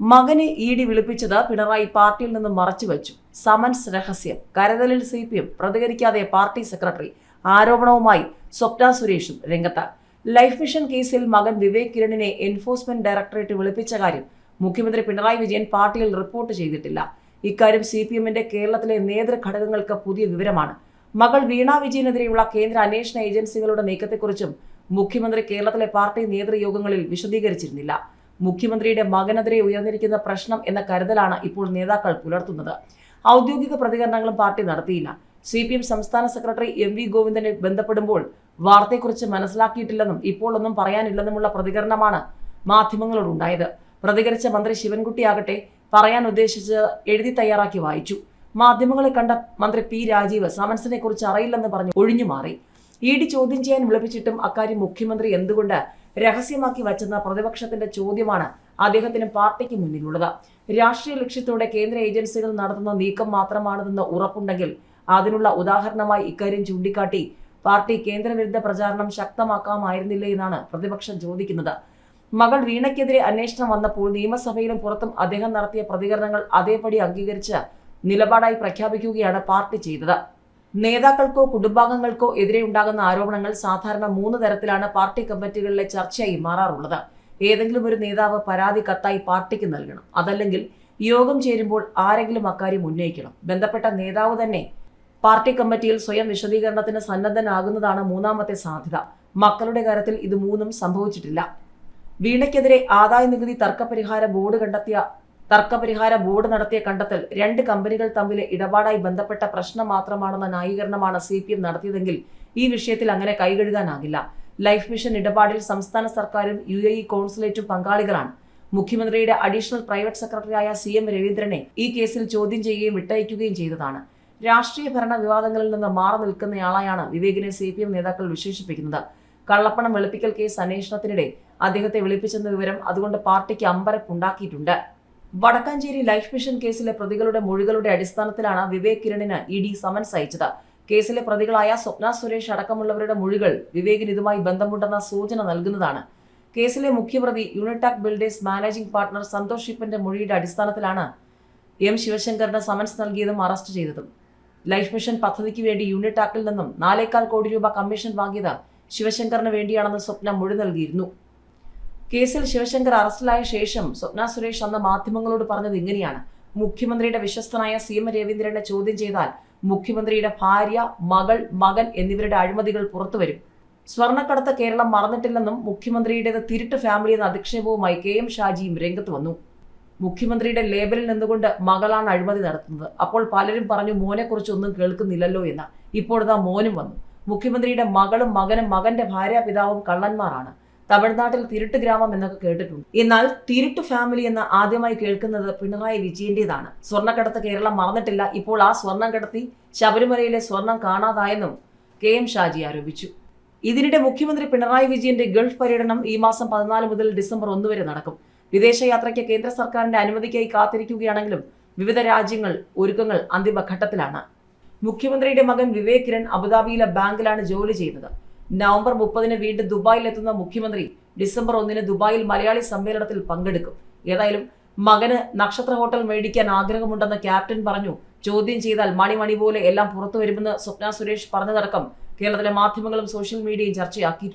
മകനെ E D വിളിപ്പിച്ചത് Pinarayi പാർട്ടിയിൽ നിന്നും മറച്ചുവെച്ചു സമൻസ് രഹസ്യം. കരുതലിൽ സി പി എം പ്രതികരിക്കാതെ പാർട്ടി സെക്രട്ടറി ആരോപണവുമായി സ്വപ്ന സുരേഷും രംഗത്ത്. ലൈഫ് മിഷൻ കേസിൽ മകൻ വിവേക് കിരണിനെ എൻഫോഴ്സ്മെന്റ് ഡയറക്ടറേറ്റ് വിളിപ്പിച്ച കാര്യം മുഖ്യമന്ത്രി പിണറായി വിജയൻ പാർട്ടിയിൽ റിപ്പോർട്ട് ചെയ്തിട്ടില്ല. ഇക്കാര്യം സി പി എമ്മിന്റെ കേരളത്തിലെ നേതൃഘടകങ്ങൾക്ക് പുതിയ വിവരമാണ്. മകൾ വീണ വിജയനെതിരെയുള്ള കേന്ദ്ര അന്വേഷണ ഏജൻസികളുടെ നീക്കത്തെക്കുറിച്ചും മുഖ്യമന്ത്രി കേരളത്തിലെ പാർട്ടി നേതൃയോഗങ്ങളിൽ വിശദീകരിച്ചിരുന്നില്ല. മുഖ്യമന്ത്രിയുടെ മകനെതിരെ ഉയർന്നിരിക്കുന്ന പ്രശ്നം എന്ന കരുതലാണ് ഇപ്പോൾ നേതാക്കൾ പുലർത്തുന്നത്. ഔദ്യോഗിക പ്രതികരണങ്ങളും പാർട്ടി നടത്തിയില്ല. സി പി എം സംസ്ഥാന സെക്രട്ടറി എം വി ഗോവിന്ദനെ ബന്ധപ്പെടുമ്പോൾ വാർത്തയെക്കുറിച്ച് മനസ്സിലാക്കിയിട്ടില്ലെന്നും ഇപ്പോൾ ഒന്നും പറയാനില്ലെന്നുമുള്ള പ്രതികരണമാണ് മാധ്യമങ്ങളോടുണ്ടായത്. പ്രതികരിച്ച മന്ത്രി ശിവൻകുട്ടിയാകട്ടെ പറയാൻ ഉദ്ദേശിച്ച് എഴുതി തയ്യാറാക്കി വായിച്ചു. മാധ്യമങ്ങളെ കണ്ട മന്ത്രി പി രാജീവ് സമൻസിനെ കുറിച്ച് അറിയില്ലെന്ന് പറഞ്ഞ് ഒഴിഞ്ഞുമാറി. ഇ ഡി ചോദ്യം ചെയ്യാൻ വിളിപ്പിച്ചിട്ടും അക്കാര്യം മുഖ്യമന്ത്രി എന്തുകൊണ്ട് രഹസ്യമാക്കി വച്ചെന്ന പ്രതിപക്ഷത്തിന്റെ ചോദ്യമാണ് അദ്ദേഹത്തിനും പാർട്ടിക്ക് മുന്നിലുള്ളത്. രാഷ്ട്രീയ ലക്ഷ്യത്തോടെ കേന്ദ്ര ഏജൻസികൾ നടത്തുന്ന നീക്കം മാത്രമാണിതെന്ന് ഉറപ്പുണ്ടെങ്കിൽ അതിനുള്ള ഉദാഹരണമായി ഇക്കാര്യം ചൂണ്ടിക്കാട്ടി പാർട്ടി കേന്ദ്രവിരുദ്ധ പ്രചാരണം ശക്തമാക്കാമായിരുന്നില്ലേ എന്നാണ് പ്രതിപക്ഷം ചോദിക്കുന്നത്. മകൾ വീണയ്ക്കെതിരെ അന്വേഷണം വന്നപ്പോൾ നിയമസഭയിലും പുറത്തും അദ്ദേഹം നടത്തിയ പ്രതികരണങ്ങൾ അതേപടി അംഗീകരിച്ച് നിലപാടായി പ്രഖ്യാപിക്കുകയാണ് പാർട്ടി ചെയ്തത്. നേതാക്കൾക്കോ കുടുംബാംഗങ്ങൾക്കോ എതിരെ ഉണ്ടാകുന്ന ആരോപണങ്ങൾ സാധാരണ മൂന്ന് തരത്തിലാണ് പാർട്ടി കമ്മിറ്റികളിലെ ചർച്ചയായി മാറാറുള്ളത്. ഏതെങ്കിലും ഒരു നേതാവ് പരാതി കത്തായി പാർട്ടിക്ക് നൽകണം. അതല്ലെങ്കിൽ യോഗം ചേരുമ്പോൾ ആരെങ്കിലും അക്കാര്യം ഉന്നയിക്കണം. ബന്ധപ്പെട്ട നേതാവ് തന്നെ പാർട്ടി കമ്മിറ്റിയിൽ സ്വയം വിശദീകരണത്തിന് സന്നദ്ധനാകുന്നതാണ് മൂന്നാമത്തെ സാധ്യത. മക്കളുടെ കാര്യത്തിൽ ഇത് മൂന്നും സംഭവിച്ചിട്ടില്ല. വീണയ്ക്കെതിരെ ആദായ നികുതി തർക്കപരിഹാര ബോർഡ് കണ്ടെത്തിയ തർക്കപരിഹാര ബോർഡ് നടത്തിയ കണ്ടെത്തൽ രണ്ട് കമ്പനികൾ തമ്മിലെ ഇടപാടായി ബന്ധപ്പെട്ട പ്രശ്നം മാത്രമാണെന്ന ന്യായീകരണമാണ് സി പി എം നടത്തിയതെങ്കിൽ ഈ വിഷയത്തിൽ അങ്ങനെ കൈകഴുകാനാകില്ല. ലൈഫ് മിഷൻ ഇടപാടിൽ സംസ്ഥാന സർക്കാരും യു എ ഇ കോൺസുലേറ്റും പങ്കാളികളാണ്. മുഖ്യമന്ത്രിയുടെ അഡീഷണൽ പ്രൈവറ്റ് സെക്രട്ടറിയായ സി എം രവീന്ദ്രനെ ഈ കേസിൽ ചോദ്യം ചെയ്യുകയും വിട്ടയക്കുകയും ചെയ്തതാണ്. രാഷ്ട്രീയ ഭരണ വിവാദങ്ങളിൽ നിന്ന് മാറി നിൽക്കുന്നയാളായാണ് വിവേകിനെ സി പി എം നേതാക്കൾ വിശേഷിപ്പിക്കുന്നത്. കള്ളപ്പണം വെളുപ്പിക്കൽ കേസ് അന്വേഷണത്തിനിടെ അദ്ദേഹത്തെ വിളിപ്പിച്ചെന്ന വിവരം അതുകൊണ്ട് പാർട്ടിക്ക് അമ്പരപ്പുണ്ടാക്കിയിട്ടുണ്ട്. വടക്കാഞ്ചേരി ലൈഫ് മിഷൻ കേസിലെ പ്രതികളുടെ മൊഴികളുടെ അടിസ്ഥാനത്തിലാണ് വിവേക് കിരണിന് ഇ ഡി സമൻസ് അയച്ചത്. കേസിലെ പ്രതികളായ സ്വപ്ന സുരേഷ് അടക്കമുള്ളവരുടെ മൊഴികൾ വിവേകിന് ഇതുമായി ബന്ധമുണ്ടെന്ന സൂചന നൽകുന്നതാണ്. കേസിലെ മുഖ്യപ്രതി Unitac builders managing partner Santhosh ഷിപ്പന്റെ മൊഴിയുടെ അടിസ്ഥാനത്തിലാണ് എം ശിവശങ്കറിന് സമൻസ് നൽകിയതും അറസ്റ്റ് ചെയ്തതും. ലൈഫ് മിഷൻ പദ്ധതിക്ക് വേണ്ടി യൂണിടാക്കിൽ നിന്നും നാലേക്കാൽ കോടി രൂപ കമ്മീഷൻ വാങ്ങിയത് ശിവശങ്കറിന് വേണ്ടിയാണെന്ന് സ്വപ്ന മൊഴി നൽകിയിരുന്നു. കേസിൽ ശിവശങ്കർ അറസ്റ്റിലായ ശേഷം സ്വപ്ന സുരേഷ് അന്ന് മാധ്യമങ്ങളോട് പറഞ്ഞത് ഇങ്ങനെയാണ്. മുഖ്യമന്ത്രിയുടെ വിശ്വസ്തനായ സി എം രവീന്ദ്രനെ ചോദ്യം ചെയ്താൽ മുഖ്യമന്ത്രിയുടെ ഭാര്യ മകൾ മകൻ എന്നിവരുടെ അഴിമതികൾ പുറത്തുവരും. സ്വർണക്കടത്ത് കേരളം മറന്നിട്ടില്ലെന്നും മുഖ്യമന്ത്രിയുടേത് തിരുട്ട് ഫാമിലി എന്ന അധിക്ഷേപവുമായി കെ എം ഷാജിയും രംഗത്ത് വന്നു. മുഖ്യമന്ത്രിയുടെ ലേബലിൽ നിന്നുകൊണ്ട് മകളാണ് അഴിമതി നടത്തുന്നത്. അപ്പോൾ പലരും പറഞ്ഞു മോനെക്കുറിച്ച് ഒന്നും കേൾക്കുന്നില്ലല്ലോ എന്ന്. ഇപ്പോഴതാ മോനും വന്നു. മുഖ്യമന്ത്രിയുടെ മകളും മകനും മകന്റെ ഭാര്യ പിതാവും കള്ളന്മാരാണ്. തമിഴ്നാട്ടിൽ തിരുട്ട് ഗ്രാമം എന്നൊക്കെ കേട്ടിട്ടുണ്ട്. എന്നാൽ തിരുട്ട് ഫാമിലി എന്ന് ആദ്യമായി കേൾക്കുന്നത് പിണറായി വിജയന്റേതാണ്. സ്വർണക്കടത്ത് കേരളം മറന്നിട്ടില്ല. ഇപ്പോൾ ആ സ്വർണം കടത്തി ശബരിമലയിലെ സ്വർണം കാണാതായെന്നും കെ എം ഷാജി ആരോപിച്ചു. ഇതിനിടെ മുഖ്യമന്ത്രി പിണറായി വിജയന്റെ ഗൾഫ് പര്യടനം ഈ മാസം പതിനാല് മുതൽ ഡിസംബർ ഒന്ന് വരെ നടക്കും. വിദേശയാത്രയ്ക്ക് കേന്ദ്ര സർക്കാരിന്റെ അനുമതിക്കായി കാത്തിരിക്കുകയാണെങ്കിലും വിവിധ രാജ്യങ്ങൾ ഒരുക്കങ്ങൾ അന്തിമഘട്ടത്തിലാണ്. മുഖ്യമന്ത്രിയുടെ മകൻ വിവേക് കിരൺ അബുദാബിയിലെ ബാങ്കിലാണ് ജോലി ചെയ്യുന്നത്. നവംബർ മുപ്പതിന് വീണ്ടും ദുബായിലെത്തുന്ന മുഖ്യമന്ത്രി ഡിസംബർ ഒന്നിന് ദുബായിൽ മലയാളി സമ്മേളനത്തിൽ പങ്കെടുക്കും. ഏതായാലും മകന് നക്ഷത്ര ഹോട്ടൽ മേടിക്കാൻ ആഗ്രഹമുണ്ടെന്ന് ക്യാപ്റ്റൻ പറഞ്ഞു. ചോദ്യം ചെയ്താൽ മണി മണി പോലെ എല്ലാം പുറത്തു വരുമെന്ന് സ്വപ്ന സുരേഷ് പറഞ്ഞതടക്കം കേരളത്തിലെ മാധ്യമങ്ങളും സോഷ്യൽ മീഡിയയും ചർച്ചയാക്കി